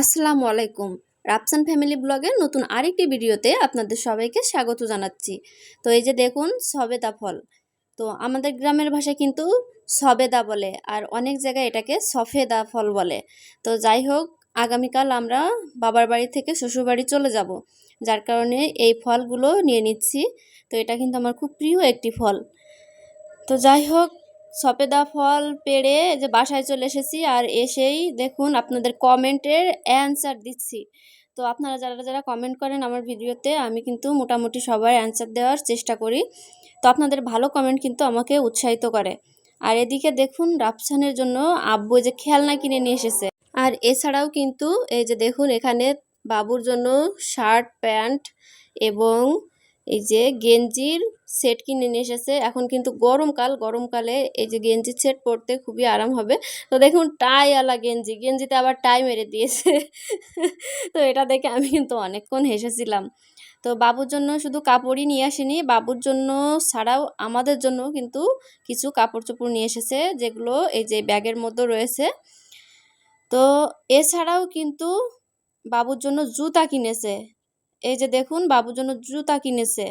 আসসালামু আলাইকুম। রাপসান ফ্যামিলি ব্লগের নতুন আরেকটি ভিডিওতে আপনাদের সবাইকে স্বাগত জানাচ্ছি। তো এই যে দেখুন, সবেদা ফল। তো আমাদের গ্রামের ভাষায় কিন্তু সবেদা বলে আর অনেক জায়গায় এটাকে সফেদা ফল বলে। তো যাই হোক, আগামীকাল আমরা বাবার বাড়ি থেকে শ্বশুর বাড়ি চলে যাব। যার কারণে এই ফলগুলো নিয়ে নিচ্ছি। তো এটা কিন্তু আমার খুব প্রিয় একটি ফল। তো যাই হোক সপেদা ফল পেড়ে যে বাসায় চলে এসেছি আর এসেই দেখুন আপনাদের কমেন্টের অ্যান্সার দিচ্ছি। তো আপনারা যারা যারা কমেন্ট করেন আমার ভিডিওতে, আমি কিন্তু মোটামুটি সবার অ্যান্সার দেওয়ার চেষ্টা করি। তো আপনাদের ভালো কমেন্ট কিন্তু আমাকে উৎসাহিত করে। আর এদিকে দেখুন রাফসানের জন্য আব্বু যে খেলনা কিনে নিয়ে এসেছে। আর এছাড়াও কিন্তু এই যে দেখুন এখানে বাবুর জন্য শার্ট, প্যান্ট এবং এই যে গেঞ্জির সেট কিনে নিয়ে এসেছে। এখন কিন্তু গরমকাল গরমকালে এই যে গেঞ্জির সেট পরতে খুবই আরাম হবে। তো দেখুন, টাই আলা গেঞ্জি, গেঞ্জিতে আবার টাই মেরে দিয়েছে। তো এটা দেখে আমি কিন্তু অনেকক্ষণ হেসেছিলাম। তো বাবুর জন্য শুধু কাপড়ই নিয়ে আসেনি, বাবুর জন্য ছাড়াও আমাদের জন্য কিন্তু কিছু কাপড় চোপড় নিয়ে এসেছে, যেগুলো এই যে ব্যাগের মধ্যে রয়েছে। তো এছাড়াও কিন্তু বাবুর জন্য জুতা কিনেছে। এই যে দেখুন, বাবুর জন্য জুতা কিনেছে।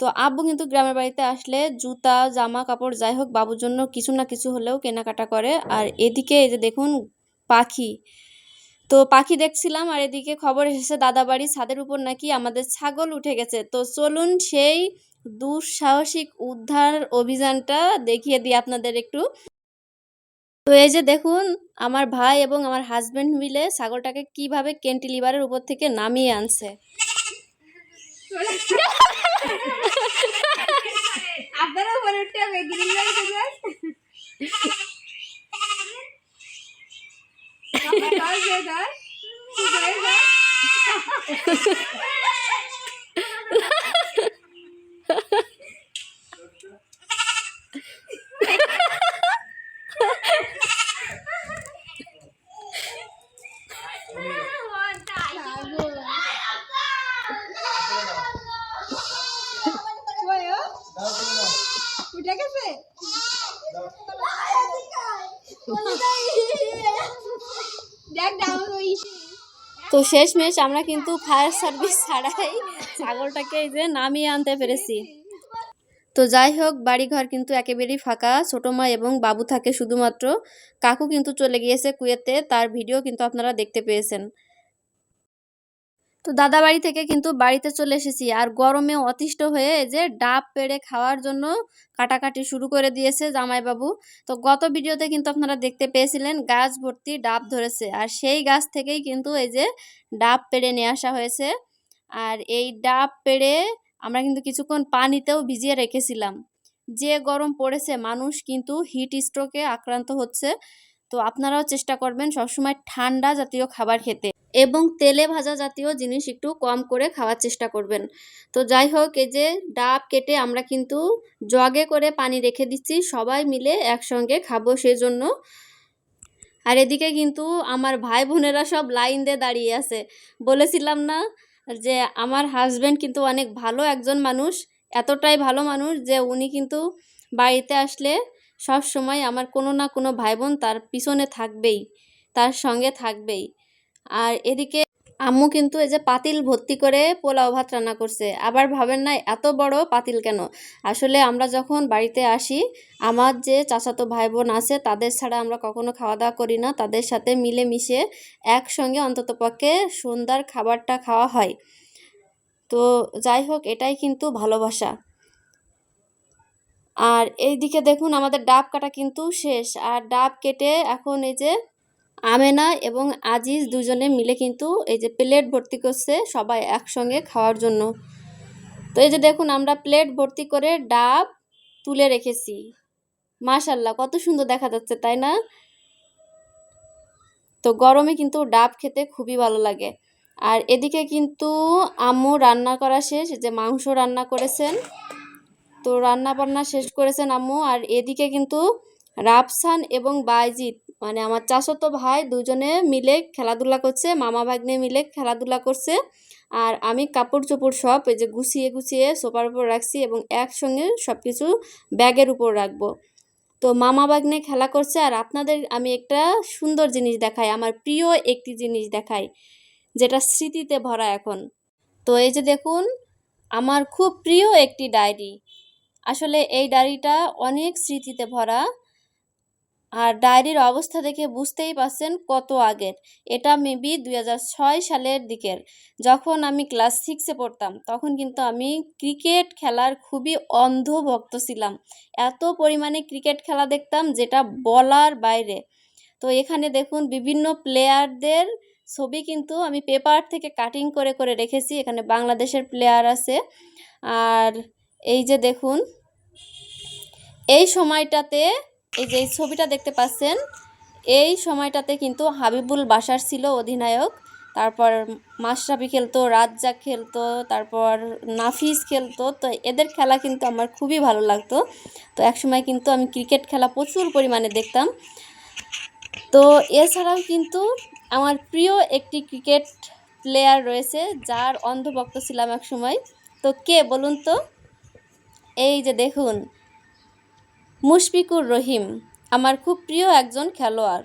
তো আব্বু কিন্তু গ্রামের বাড়িতে আসলে জুতা জামা কাপড় যাই হোক, বাবুর জন্য কিছু না কিছু হলেও কেনাকাটা করে। আর এদিকে এই যে দেখুন, পাখি। তো পাখি দেখছিলাম, আর এদিকে খবর এসেছে দাদা বাড়ি ছাদের উপর নাকি আমাদের ছাগল উঠে গেছে। তো চলুন সেই দুঃসাহসিক উদ্ধার অভিযানটা দেখিয়ে দিই আপনাদের একটু। তো এই যে দেখুন আমার ভাই এবং আমার হাজবেন্ড মিলে ছাগলটাকে কীভাবে ক্যান্টিলিভারের উপর থেকে নামিয়ে আনছে। আপনারা উপরে উঠতে হবে গ্রিল লাইট আছে ধর যে ধর ধর ধর উঠে গেছে দেখ ডাউন ওই তো শেষমেশ আমরা কিন্তু ফায়ার সার্ভিস ছাড়াই ছাগলটাকে এই যে নামিয়ে আনতে পেরেছি। তো যাই হোক, বাড়িঘর কিন্তু একেবারেই ফাঁকা। ছোটো মা এবং বাবু থাকে শুধুমাত্র। কাকু কিন্তু চলে গিয়েছে কুয়েতে। তার ভিডিও কিন্তু আপনারা দেখতে পেয়েছেন। তো দাদা বাড়ি থেকে কিন্তু বাড়িতে চলে এসেছি। আর গরমে অতিষ্ঠ হয়ে যে ডাব, পেড়ে খাওয়ার জন্য কাটাকাটি শুরু করে দিয়েছে জামাইবাবু। তো গত ভিডিওতে কিন্তু আপনারা দেখতে পেয়েছিলেন গাছ ভর্তি ডাব ধরেছে। আর সেই গাছ থেকেই কিন্তু এই যে ডাব, পেড়ে নিয়ে আসা হয়েছে। আর এই ডাব, পেড়ে আমরা কিন্তু কিছুক্ষণ পানিতেও ভিজিয়ে রেখেছিলাম। যে গরম পড়েছে মানুষ কিন্তু হিট স্ট্রোকে আক্রান্ত হচ্ছে। তো আপনারাও চেষ্টা করবেন সবসময় ঠান্ডা জাতীয় খাবার খেতে এবং তেলে ভাজা জাতীয় জিনিস একটু কম করে খাওয়ার চেষ্টা করবেন। তো যাই হোক, এই যে ডাব কেটে আমরা কিন্তু জগে করে পানি রেখে দিচ্ছি, সবাই মিলে একসঙ্গে খাব সেজন্য। আর এদিকে কিন্তু আমার ভাই বোনেরা সব লাইন দিয়ে দাঁড়িয়ে আছে। বলেছিলাম না যে আমার হাজব্যান্ড কিন্তু অনেক ভালো একজন মানুষ, এতটাই ভালো মানুষ যে উনি কিন্তু বাড়িতে আসলে সব সময় আমার কোনো না কোনো ভাই বোন তার পিছনে থাকবেই, তার সঙ্গে থাকবেই। আর এদিকে আম্মু কিন্তু এই যে পাতিল ভর্তি করে পোলাও ভাত রান্না করছে। আবার ভাবেন না এত বড় পাতিল কেন? আসলে আমরা যখন বাড়িতে আসি, আমার যে চাচাতো ভাই বোন আছে তাদের ছাড়া আমরা কখনো খাওয়া দাওয়া করি না। তাদের সাথে মিলে মিলেমিশে একসঙ্গে অন্ততপক্ষে সন্ধ্যার খাবারটা খাওয়া হয়। তো যাই হোক, এটাই কিন্তু ভালোবাসা। আর এইদিকে দেখুন আমাদের ডাব কাটা কিন্তু শেষ। আর ডাব কেটে এখন এই যে আমেনা এবং আজিজ দুজনে মিলে কিন্তু এই যে প্লেট ভর্তি করছে সবাই একসঙ্গে খাওয়ার জন্য। তো এই যে দেখুন আমরা প্লেট ভর্তি করে ডাব তুলে রেখেছি। মাশাল্লাহ কত সুন্দর দেখা যাচ্ছে, তাই না? তো গরমে কিন্তু ডাব খেতে খুবই ভালো লাগে। আর এদিকে কিন্তু আম্মু রান্না করা শেষ যে মাংস রান্না করেছেন। তো রান্না বান্না শেষ করেছেন আম্মু। আর এদিকে কিন্তু রাফসান এবং বাইজিৎ মানে আমার চাচাতো ভাই দুজনে মিলে খেলাধুলা করছে, মামা ভাগ্নে মিলে খেলাধুলা করছে। আর আমি কাপড় চোপড় সব এই যে গুছিয়ে গুছিয়ে সোফার উপর রাখছি এবং একসঙ্গে সব কিছু ব্যাগের উপর রাখব। তো মামা বাগনে খেলা করছে, আর আপনাদের আমি একটা সুন্দর জিনিস দেখাই, আমার প্রিয় একটি জিনিস দেখাই, যেটা স্মৃতিতে ভরা এখন। তো এই যে দেখুন, আমার খুব প্রিয় একটি ডায়েরি আসলে এই ডায়েরিটা অনেক স্মৃতিতে ভরা। আর ডায়েরির অবস্থা দেখে বুঝতেই পারছেন কত আগের। এটা মেবি দু হাজার ছয় সালের দিকের। যখন আমি ক্লাস সিক্সে পড়তাম, তখন কিন্তু আমি ক্রিকেট খেলার খুবই অন্ধ ভক্ত ছিলাম। এত পরিমাণে ক্রিকেট খেলা দেখতাম যেটা বলার বাইরে। তো এখানে দেখুন, বিভিন্ন প্লেয়ারদের ছবি কিন্তু আমি পেপার থেকে কাটিং করে করে রেখেছি। এখানে বাংলাদেশের প্লেয়ার আছে। আর এই যে দেখুন এই সময়টাতে, এই যে ছবিটা দেখতে পাচ্ছেন, এই সময়টাতে কিন্তু হাবিবুল বাসার ছিল অধিনায়ক। তারপর মাশরাফি খেলতো, রাজ্জাক খেলতো, তারপর নাফিস খেলতো। তো এদের খেলা কিন্তু আমার খুবই ভালো লাগতো। তো একসময় কিন্তু আমি ক্রিকেট খেলা প্রচুর পরিমাণে দেখতাম। তো এছাড়াও কিন্তু আমার প্রিয় একটি ক্রিকেট প্লেয়ার রয়েছে, যার অন্ধভক্ত ছিলাম এক সময় তো কে বলুন তো? এই যে দেখুন মুশফিকুর রহিম, আমার খুব প্রিয় একজন খেলোয়াড়।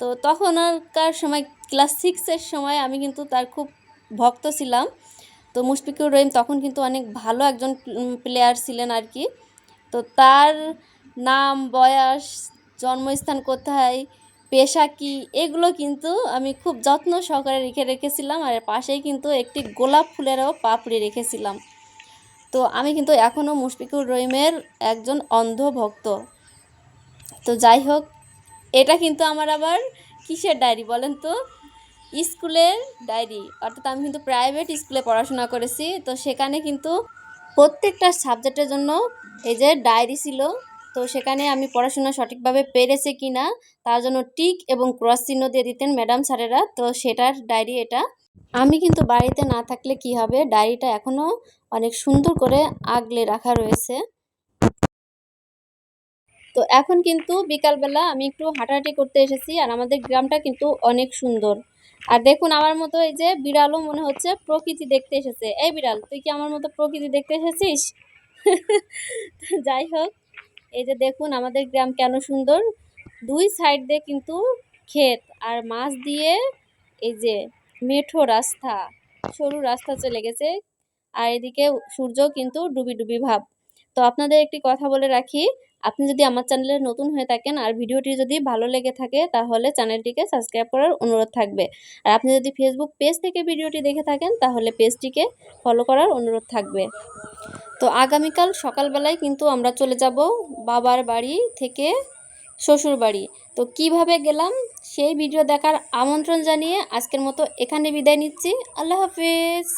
তো তখনকার সময়, ক্লাস সিক্সের সময় আমি কিন্তু তার খুব ভক্ত ছিলাম। তো মুশফিকুর রহিম তখন কিন্তু অনেক ভালো একজন প্লেয়ার ছিলেন আর কি। তো তার নাম, বয়স, জন্মস্থান কোথায়, পেশা কি, এগুলো কিন্তু আমি খুব যত্ন সহকারে রেখে রেখেছিলাম। আর পাশেই কিন্তু একটি গোলাপ ফুলেরও পাপড়ি রেখেছিলাম। তো আমি কিন্তু এখনও মুশফিকুর রহিমের একজন অন্ধ ভক্ত। তো যাই হোক, এটা কিন্তু আমার আবার কিসের ডায়েরি বলেন তো? স্কুলের ডায়েরি। অর্থাৎ আমি কিন্তু প্রাইভেট স্কুলে পড়াশোনা করেছি, তো সেখানে কিন্তু প্রত্যেকটা সাবজেক্টের জন্য এই যে ডায়েরি ছিল, তো সেখানে আমি পড়াশোনা সঠিকভাবে পেরেছে কি না তার জন্য টিক এবং ক্রস চিহ্ন দিয়ে দিতেন ম্যাডাম স্যারেরা, তো সেটার ডায়েরি এটা আমি কিন্তু বাড়িতে না থাকলে কি হবে? ডায়েরিটা এখনও অনেক সুন্দর করে আগলে রাখা রয়েছে। তো এখন কিন্তু বিকালবেলা আমি একটু হাঁটাহাঁটি করতে এসেছি আর আমাদের গ্রামটা কিন্তু অনেক সুন্দর। আর দেখুন আমার মতো এই যে বিড়ালও মনে হচ্ছে প্রকৃতি দেখতে এসেছে। এই বিড়াল, তুই কি আমার মতো প্রকৃতি দেখতে এসেছিস? যাই হোক, এই যে দেখুন আমাদের গ্রাম কেন সুন্দর। দুই সাইড দিয়ে কিন্তু ক্ষেত আর মাছ দিয়ে এই যে মেঠো রাস্তা, সরু রাস্তা চলে গেছে। আর এদিকে সূর্য কিন্তু ডুবি ডুবি ভাব। তো আপনাদের একটি কথা বলে রাখি, আপনি যদি আমার চ্যানেলে নতুন হয়ে থাকেন আর ভিডিওটি যদি ভালো লেগে থাকে, তাহলে চ্যানেলটিকে সাবস্ক্রাইব করার অনুরোধ থাকবে। আর আপনি যদি ফেসবুক পেজ থেকে ভিডিওটি দেখে থাকেন, তাহলে পেজটিকে ফলো করার অনুরোধ থাকবে। তো আগামীকাল সকালবেলায় কিন্তু আমরা চলে যাব বাবার বাড়ি থেকে শ্বশুর বাড়ি তো কীভাবে গেলাম? সেই ভিডিও দেখার আমন্ত্রণ জানিয়ে আজকের মতো এখানে বিদায় নিচ্ছি। আল্লাহ হাফিজ।